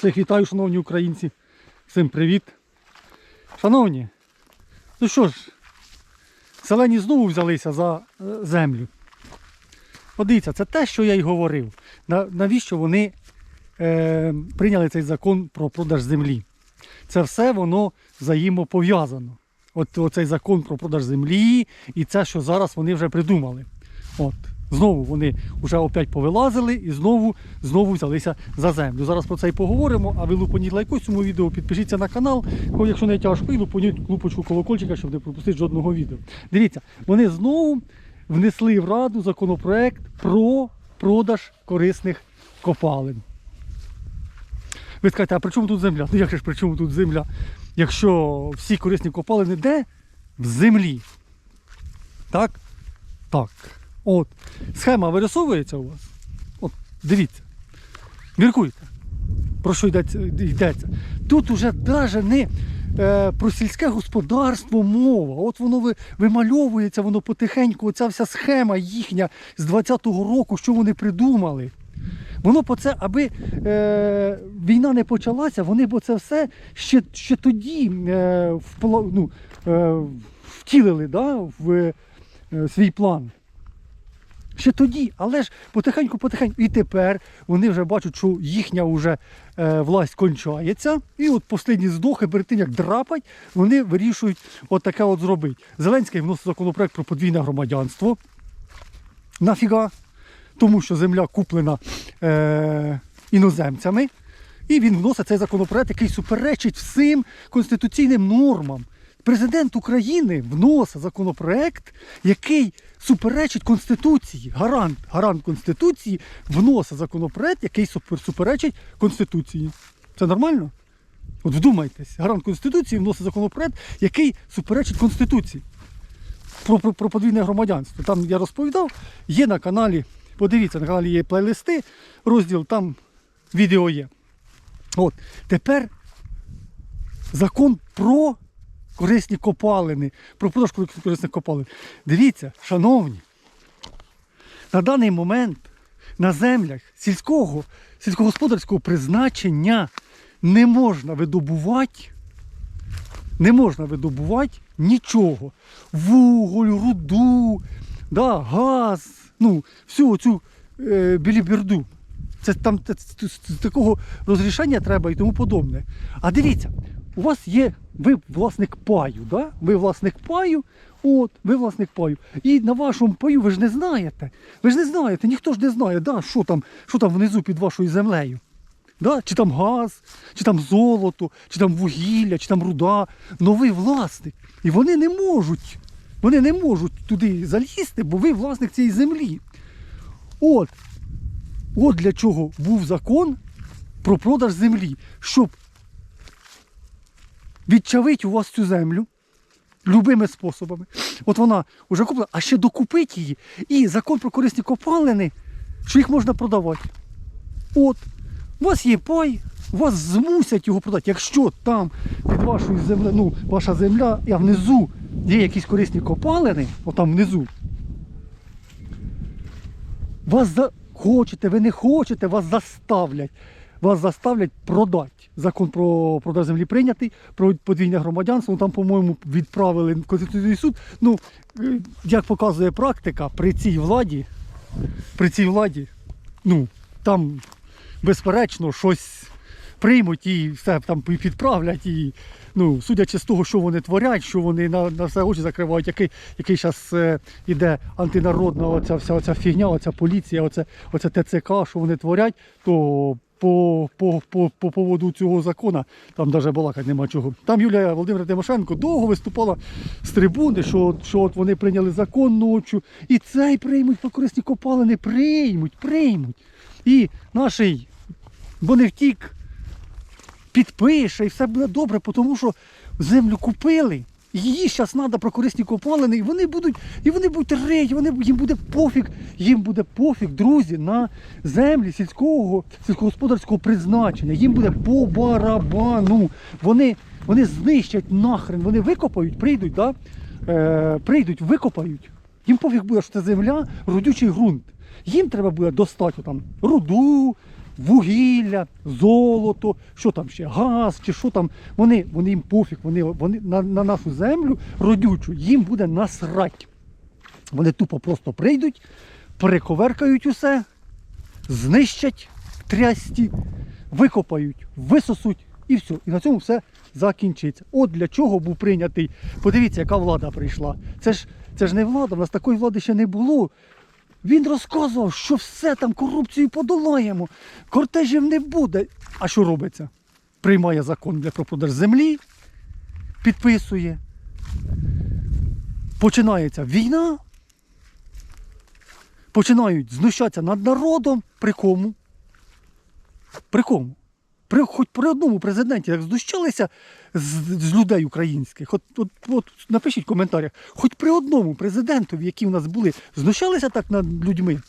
Всіх вітаю, шановні українці. Всім привіт. Шановні, ну що ж, селені знову взялися за е, землю. Подивіться, це те, що я й говорив. Навіщо вони е, прийняли цей закон про продаж землі? Це все воно взаємопов'язано. От оцей закон про продаж землі і це, що зараз вони вже придумали. От. Знову вони вже опять повилазили і знову, знову взялися за землю. Зараз про це і поговоримо, а ви лупаніть лайкось цьому відео, підпишіться на канал, якщо не тяжко, і лупаніть кнопочку колокольчика, щоб не пропустити жодного відео. Дивіться, вони знову внесли в Раду законопроект про продаж корисних копалин. Ви скажете, а при чому тут земля? Ну як же ж при чому тут земля? Якщо всі корисні копалини де? В землі. Так? Так. От. Схема вирисовується у вас. От, дивіться. Міркуйте. Про що йдеться? Тут уже навіть не е, про сільське господарство мова. От воно ви- вимальовується, воно потихеньку, оця вся схема їхня з 20-го року, що вони придумали. Воно по це, аби е, війна не почалася, вони б це все ще, ще тоді е, впла- ну, е, втілили да, в е, свій план. Ще тоді, але ж потихеньку, потихеньку. І тепер вони вже бачать, що їхня вже е, власть кончається. І от останні здохи, перед тим як драпать, вони вирішують от от зробити. Зеленський вносить законопроект про подвійне громадянство. Нафіга? Тому що земля куплена е, іноземцями. І він вносить цей законопроект, який суперечить всім конституційним нормам. Президент України вносить законопроект, який суперечить Конституції. Гарант, гарант Конституції вносить законопроект, який суперечить Конституції. Це нормально? От вдумайтесь, гарант Конституції вносить законопроект, який суперечить Конституції. Про, про, про подвійне громадянство. Там я розповідав, є на каналі, подивіться, на каналі є плейлисти, розділ, там відео є. От, тепер закон про корисні копалини, про продаж корисних копалин. Дивіться, шановні, на даний момент на землях сільського, сільськогосподарського призначення не можна видобувати, не можна видобувати нічого. Вуголь, руду, да, газ, ну, всю оцю е, біліберду. Це там з такого розрішення треба і тому подобне. А дивіться, у вас є, ви власник паю, да? ви власник паю, от, ви власник паю. І на вашому паю ви ж не знаєте. Ви ж не знаєте, ніхто ж не знає, да, що, там, що там внизу під вашою землею. Да? Чи там газ, чи там золото, чи там вугілля, чи там руда. Новий власник. І вони не можуть, вони не можуть туди залізти, бо ви власник цієї землі. От, От для чого був закон про продаж землі, щоб відчавити у вас цю землю любими способами. От вона вже куплена, а ще докупити її. І закон про корисні копалини, що їх можна продавати. От, у вас є пай, вас змусять його продати. Якщо там під вашою землею, ну, ваша земля, а внизу є якісь корисні копалини, отам внизу, вас за... хочете, ви не хочете, вас заставлять. Вас заставлять продати. Закон про продаж землі прийнятий, про подвійне громадянство. Ну, там, по-моєму, відправили в Конституційний суд. Ну, е, як показує практика, при цій владі, при цій владі, ну, там, безперечно, щось приймуть і все там підправлять. І, ну, судячи з того, що вони творять, що вони на, на все очі закривають, який, який зараз е, іде антинародна оця вся оця фігня, оця поліція, оце, ТЦК, що вони творять, то по, по, по, по поводу цього закону там навіть балакати нема чого. Там Юлія Володимира Тимошенко довго виступала з трибуни, що, що от вони прийняли закон ночі, і цей приймуть по корисні копалини, приймуть, приймуть. І наший Боневтік підпише і все буде добре, тому що землю купили. Її зараз треба про корисні копалини, і вони будуть, і вони будуть реї, вони, їм буде пофіг, їм буде пофіг, друзі, на землі сільського, сільськогосподарського призначення. Їм буде по барабану. Вони, вони знищать нахрен, вони викопають, прийдуть, да? е, прийдуть, викопають. Їм пофіг буде, що це земля, родючий ґрунт. Їм треба буде достати там руду, вугілля, золото, що там ще, газ, чи що там. Вони, вони їм пофіг, вони, вони на, на нашу землю родючу, їм буде насрать. Вони тупо просто прийдуть, перековеркають усе, знищать трясті, викопають, висосуть і все. І на цьому все закінчиться. От для чого був прийнятий. Подивіться, яка влада прийшла. Це ж, це ж не влада, в нас такої влади ще не було. Він розказував, що все там корупцію подолаємо, кортежів не буде. А що робиться? Приймає закон для про продаж землі, підписує. Починається війна. Починають знущатися над народом. При кому? При кому? При, хоч при одному президенті, як знущалися з, з людей українських, от, от, от напишіть в коментарях, хоч при одному президентові, які в нас були, знущалися так над людьми.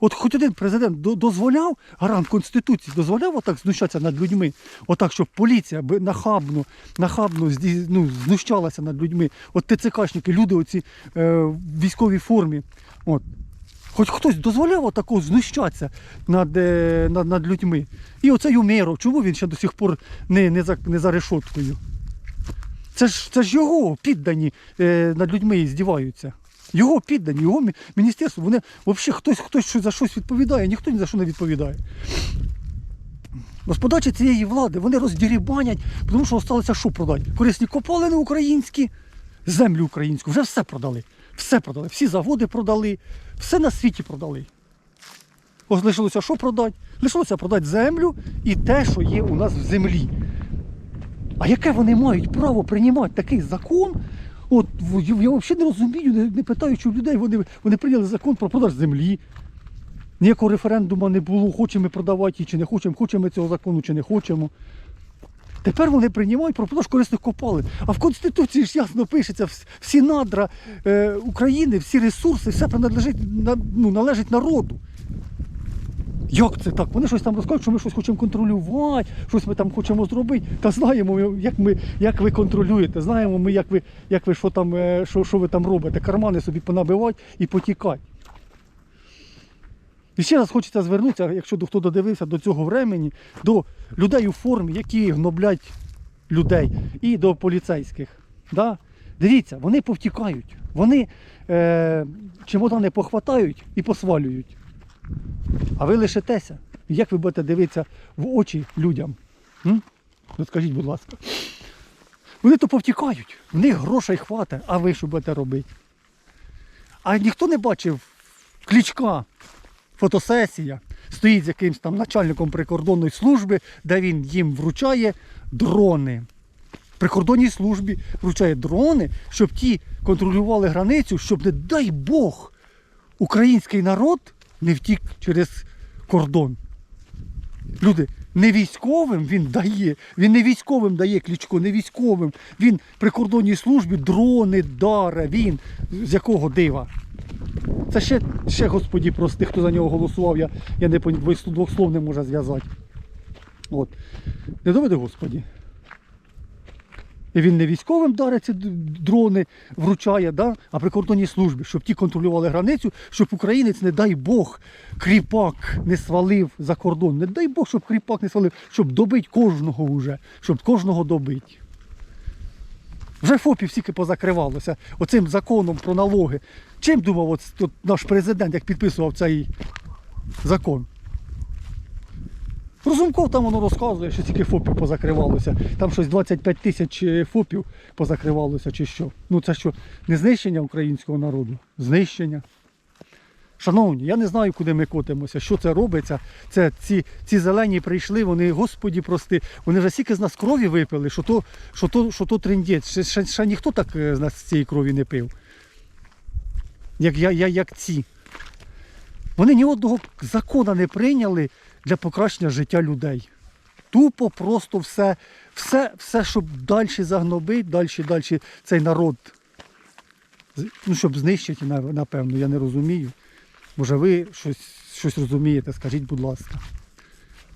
От хоч один президент до- дозволяв, гарант Конституції, дозволяв отак знущатися над людьми, отак, щоб поліція би нахабно, нахабно ну, знущалася над людьми. От ТЦКшники, люди оці е, в військовій формі. От. Хоч хтось дозволяв отако знущатися над, е, над, над людьми. І оцей Умєров, чому він ще до сих пор не, не, за, не за решоткою? Це ж, це ж його піддані е, над людьми здіваються. Його піддані, його міністерство, вони взагалі хтось, хтось за щось відповідає, ніхто ні за що не відповідає. Господачі цієї влади, вони роздірібанять, тому що залишилося що продати? Корисні копалини українські, землю українську, вже все продали. Все продали. Всі заводи продали, все на світі продали. Ось лишилося що продати? Лишилося продати землю і те, що є у нас в землі. А яке вони мають право приймати такий закон? От я, взагалі не розумію, не, не питаючи у людей, вони, вони прийняли закон про продаж землі. Ніякого референдуму не було, хочемо ми продавати її чи не хочемо, хочемо ми цього закону чи не хочемо. Тепер вони приймають про корисних копалин. А в Конституції ж ясно пишеться, вс- всі надра е, України, всі ресурси, все принадлежить, на, ну, належить народу. Як це так? Вони щось там розказують, що ми щось хочемо контролювати, щось ми там хочемо зробити. Та знаємо, як, ми, як ви контролюєте, знаємо ми, як ви, як ви що, там, е, що, що ви там робите. Кармани собі понабивати і потікати. І ще раз хочеться звернутися, якщо хто додивився до цього времені, до людей у формі, які гноблять людей, і до поліцейських. Да? Дивіться, вони повтікають, вони е, чемодани похватають і посвалюють. А ви лишитеся. Як ви будете дивитися в очі людям? М? Скажіть, будь ласка. Вони то повтікають, в них грошей хватить, а ви що будете робити? А ніхто не бачив клічка, фотосесія, стоїть з якимсь там начальником прикордонної служби, де він їм вручає дрони. Прикордонній службі вручає дрони, щоб ті контролювали границю, щоб, не дай Бог, український народ не втік через кордон. Люди, не військовим він дає, він не військовим дає клічко, не військовим. Він прикордонній службі дрони даре, він з якого дива. Це ще, ще господі прости, хто за нього голосував, я, я не двох слов не можу зв'язати. От. Не доведе Господі. І він не військовим дарить ці дрони, вручає, да? а прикордонній службі, щоб ті контролювали границю, щоб українець, не дай Бог, кріпак не свалив за кордон. Не дай Бог, щоб кріпак не свалив, щоб добити кожного вже, щоб кожного добити. Вже ФОПів стільки позакривалося оцим законом про налоги. Чим думав от, от наш президент, як підписував цей закон? Розумков там воно розказує, що тільки ФОПів позакривалося. Там щось 25 тисяч е, ФОПів позакривалося чи що. Ну це що, не знищення українського народу? Знищення. Шановні, я не знаю, куди ми котимося, що це робиться. Це ці, ці зелені прийшли, вони, господі прости, вони вже стільки з нас крові випили, що то, що то, що то трендець. Ще, ще, ще ніхто так е, з нас цієї крові не пив. Як, я, я, як ці. Вони ні одного закона не прийняли для покращення життя людей. Тупо просто все, все, все щоб далі загнобити, далі, далі цей народ. Ну, щоб знищити, напевно, я не розумію. Може, ви щось, щось розумієте, скажіть, будь ласка.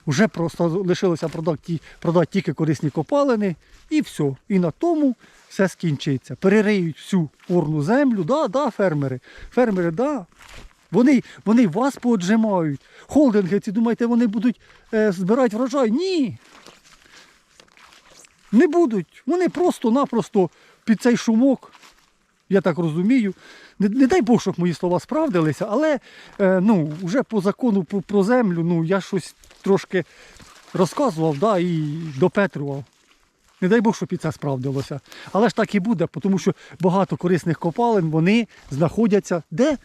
Уже просто лишилося продати, продати тільки корисні копалини і все. І на тому все скінчиться. Перериють всю орну землю, да, да, фермери. Фермери, да, Вони, вони вас пооджимають. Холдинги, ці думаєте, вони будуть е, збирати врожай? Ні. Не будуть. Вони просто-напросто під цей шумок, я так розумію. Не, не дай Бог, щоб мої слова справдилися, але е, ну, вже по закону про, про землю ну, я щось трошки розказував да, і допетрував. Не дай Бог, щоб і це справдилося. Але ж так і буде, тому що багато корисних копалин вони знаходяться де?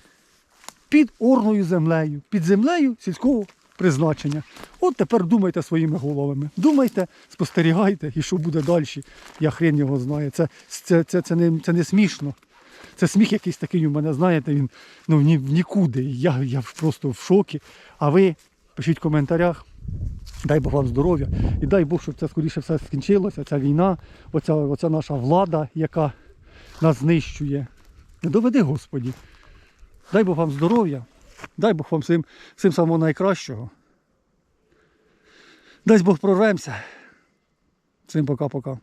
Під орною землею, під землею сільського призначення. От тепер думайте своїми головами. Думайте, спостерігайте, і що буде далі. Я хрен його знаю. Це, це, це, це, не, це не смішно. Це сміх якийсь такий у мене, знаєте, він ну, в ні, нікуди. Я, я просто в шокі. А ви пишіть в коментарях. Дай Бог вам здоров'я. І дай Бог, щоб це скоріше все скінчилося, ця війна, оця, оця наша влада, яка нас знищує. Не доведи, Господі. Дай Бог вам здоров'я. Дай Бог вам всім, всім самого найкращого. Дай Бог прорвемося. Всім пока-пока.